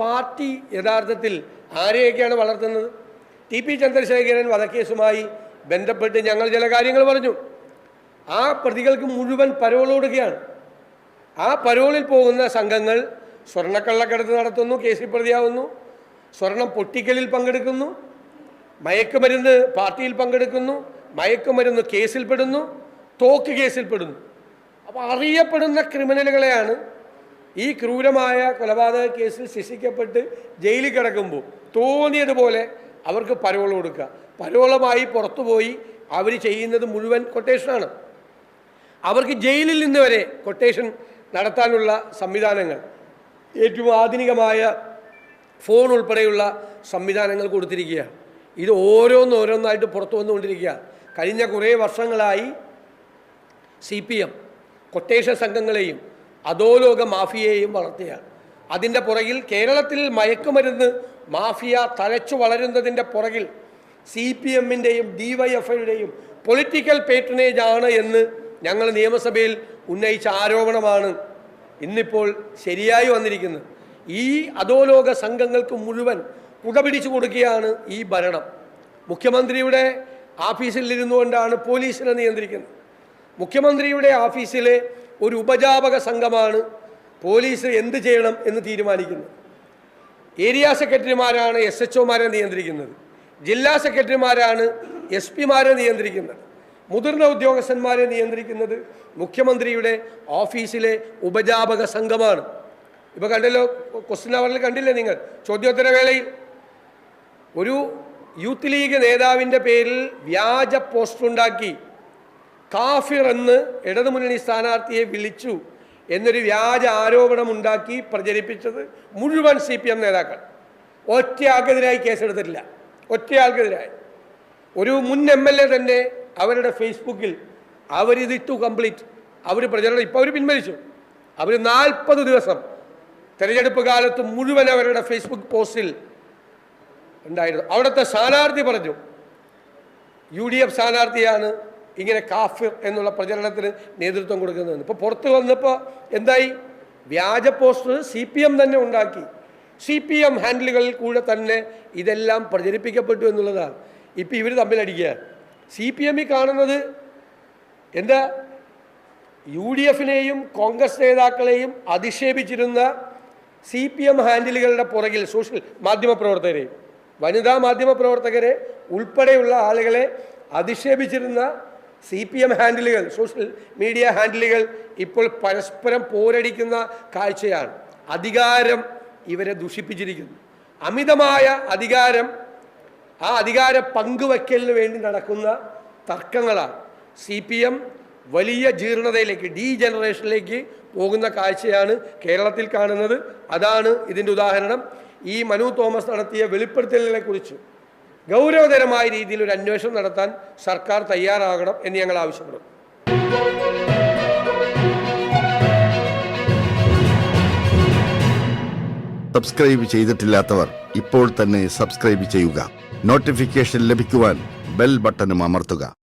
Party യഥാർത്ഥത്തിൽ ആരെയൊക്കെയാണ് വളർത്തുന്നത്? T P Chandrasekharan വധക്കേസുമായി ബന്ധപ്പെട്ട് ഞങ്ങൾ ചില കാര്യങ്ങൾ പറഞ്ഞു. ആ പ്രതികൾക്ക് മുഴുവൻ പരോൾ കൊടുക്കുകയാണ് ആ പരോളിൽ പോകുന്ന സംഘങ്ങൾ സ്വർണക്കള്ളക്കടത്ത് നടത്തുന്നു കേസിൽ പ്രതിയാവുന്നു സ്വർണം പൊട്ടിക്കലിൽ പങ്കെടുക്കുന്നു. മയക്കുമരുന്ന് പാർട്ടിയിൽ പങ്കെടുക്കുന്നു. മയക്കുമരുന്ന് കേസിൽപ്പെടുന്നു. തോക്ക് കേസിൽപ്പെടുന്നു. അപ്പോൾ അറിയപ്പെടുന്ന ക്രിമിനലുകളെയാണ് ഈ ക്രൂരമായ കൊലപാതക കേസിൽ ശിക്ഷിക്കപ്പെട്ട് ജയിലിൽ കിടക്കുമ്പോൾ തോന്നിയതുപോലെ അവർക്ക് പരോൾ കൊടുക്കുക. പരോളമായി പുറത്തുപോയി അവർ ചെയ്യുന്നത് മുഴുവൻ കൊട്ടേഷനാണ് അവർക്ക് ജയിലിൽ നിന്ന് വരെ കൊട്ടേഷൻ നടത്താനുള്ള സംവിധാനങ്ങൾ. ഏറ്റവും ആധുനികമായ ഫോൺ ഉൾപ്പെടെയുള്ള സംവിധാനങ്ങൾ കൊടുത്തിരിക്കുകയാണ്. ഇത് ഓരോന്നോരോന്നായിട്ട് പുറത്തു വന്നുകൊണ്ടിരിക്കുക കഴിഞ്ഞ കുറേ വർഷങ്ങളായി സി പി എം കൊട്ടേഷൻ സംഘങ്ങളെയും അധോലോക മാഫിയയെയും വളർത്തുകയാണ് അതിന്റെ പുറകിൽ കേരളത്തിൽ മയക്കുമരുന്ന് മാഫിയ തഴച്ചു വളരുന്നതിന്റെ പുറകിൽ സി പി എമ്മിന്റെയും ഡി വൈ എഫ് ഐയുടെയും പൊളിറ്റിക്കൽ പേറ്റനേജ് ആണ് എന്ന് ഞങ്ങൾ നിയമസഭയിൽ ഉന്നയിച്ച ആരോപണമാണ് ഇന്നിപ്പോൾ ശരിയായി വന്നിരിക്കുന്നത്. ഈ അധോലോക സംഘങ്ങൾക്ക് മുഴുവൻ കുടപിടിച്ചു കൊടുക്കുകയാണ് ഈ ഭരണം. മുഖ്യമന്ത്രിയുടെ ഓഫീസിൽ ഇരുന്നുകൊണ്ടാണ് പോലീസിനെ നിയന്ത്രിക്കുന്നത്. മുഖ്യമന്ത്രിയുടെ ഓഫീസിലെ ഒരു ഉപജാപക സംഘമാണ് പോലീസ് എന്ത് ചെയ്യണം എന്ന് തീരുമാനിക്കുന്നത് ഏരിയ സെക്രട്ടറിമാരാണ് എസ് എച്ച് ഒമാരെ നിയന്ത്രിക്കുന്നത്. ജില്ലാ സെക്രട്ടറിമാരാണ് എസ് പിമാരെ നിയന്ത്രിക്കുന്നത്. മുതിർന്ന ഉദ്യോഗസ്ഥന്മാരെ നിയന്ത്രിക്കുന്നത് മുഖ്യമന്ത്രിയുടെ ഓഫീസിലെ ഉപജാപക സംഘമാണ്. ഇപ്പോൾ കണ്ടല്ലോ ക്വസ്റ്റ്യൻ അവറിൽ കണ്ടില്ലേ നിങ്ങൾ? ചോദ്യോത്തര വേളയിൽ ഒരു യൂത്ത് ലീഗ് നേതാവിന്റെ പേരിൽ വ്യാജ പോസ്റ്റർ ഉണ്ടാക്കി. കാഫിർ എന്ന് ഇടതുമുന്നണി സ്ഥാനാർത്ഥിയെ വിളിച്ചു എന്നൊരു വ്യാജ ആരോപണമുണ്ടാക്കി പ്രചരിപ്പിച്ചത് മുഴുവൻ സി പി എം നേതാക്കൾ. ഒറ്റയാൾക്കെതിരായി കേസെടുത്തിട്ടില്ല. ഒറ്റയാൾക്കെതിരായി. ഒരു മുൻ എം എൽ എ തന്നെ അവരുടെ ഫേസ്ബുക്കിൽ അവരിതിട്ടു കംപ്ലീറ്റ്. അവർ പ്രചരണം ഇപ്പോൾ അവർ പിൻവലിച്ചു. അവർ നാൽപ്പത് ദിവസം തിരഞ്ഞെടുപ്പ് കാലത്ത് മുഴുവൻ അവരുടെ ഫേസ്ബുക്ക് പോസ്റ്റിൽ ഉണ്ടായിരുന്നു. അവിടുത്തെ സ്ഥാനാർത്ഥി പറഞ്ഞു യു ഡി എഫ് സ്ഥാനാർത്ഥിയാണ് ഇങ്ങനെ കാഫിർ എന്നുള്ള പ്രചരണത്തിന് നേതൃത്വം കൊടുക്കുന്നതെന്ന്. ഇപ്പോൾ പുറത്ത് വന്നപ്പോൾ എന്തായി? വ്യാജ പോസ്റ്റർ സി പി എം തന്നെ ഉണ്ടാക്കി. സി പി എം ഹാൻഡിലുകളിൽ കൂടെ തന്നെ ഇതെല്ലാം പ്രചരിപ്പിക്കപ്പെട്ടു എന്നുള്ളതാണ്. ഇപ്പം ഇവർ തമ്മിലടിക്കുക. സി പി എമ്മിൽ കാണുന്നത് എന്താ? യു ഡി എഫിനെയും കോൺഗ്രസ് നേതാക്കളെയും അധിക്ഷേപിച്ചിരുന്ന സി പി എം ഹാൻഡിലുകളുടെ പുറകിൽ സോഷ്യൽ മാധ്യമ പ്രവർത്തകരെയും വനിതാ മാധ്യമ പ്രവർത്തകരെ ഉൾപ്പെടെയുള്ള ആളുകളെ അധിക്ഷേപിച്ചിരുന്ന സി പി എം ഹാൻഡിലുകൾ സോഷ്യൽ മീഡിയ ഹാൻഡിലുകൾ ഇപ്പോൾ പരസ്പരം പോരടിക്കുന്ന കാഴ്ചയാണ്. അധികാരം ഇവരെ ദുഷിപ്പിച്ചിരിക്കുന്നു. അമിതമായ അധികാരം ആ അധികാര പങ്കുവയ്ക്കലിന് വേണ്ടി നടക്കുന്ന തർക്കങ്ങളാണ്. സി പി എം വലിയ ജീർണതയിലേക്ക് ഡീ ജനറേഷനിലേക്ക് പോകുന്ന കാഴ്ചയാണ് കേരളത്തിൽ കാണുന്നത്. അതാണ് ഇതിന്റെ ഉദാഹരണം. ഈ മനു തോമസ് നടത്തിയ വെളിപ്പെടുത്തലിനെ കുറിച്ച് ഗൗരവതരമായ രീതിയിൽ ഒരു അന്വേഷണം നടത്താൻ സർക്കാർ തയ്യാറാകണം എന്ന് ഞങ്ങൾ ആവശ്യപ്പെടും സബ്സ്ക്രൈബ് ചെയ്തിട്ടില്ലാത്തവർ ഇപ്പോൾ തന്നെ സബ്സ്ക്രൈബ് ചെയ്യുക. നോട്ടിഫിക്കേഷൻ ലഭിക്കുവാൻ ബെൽ ബട്ടണും അമർത്തുക.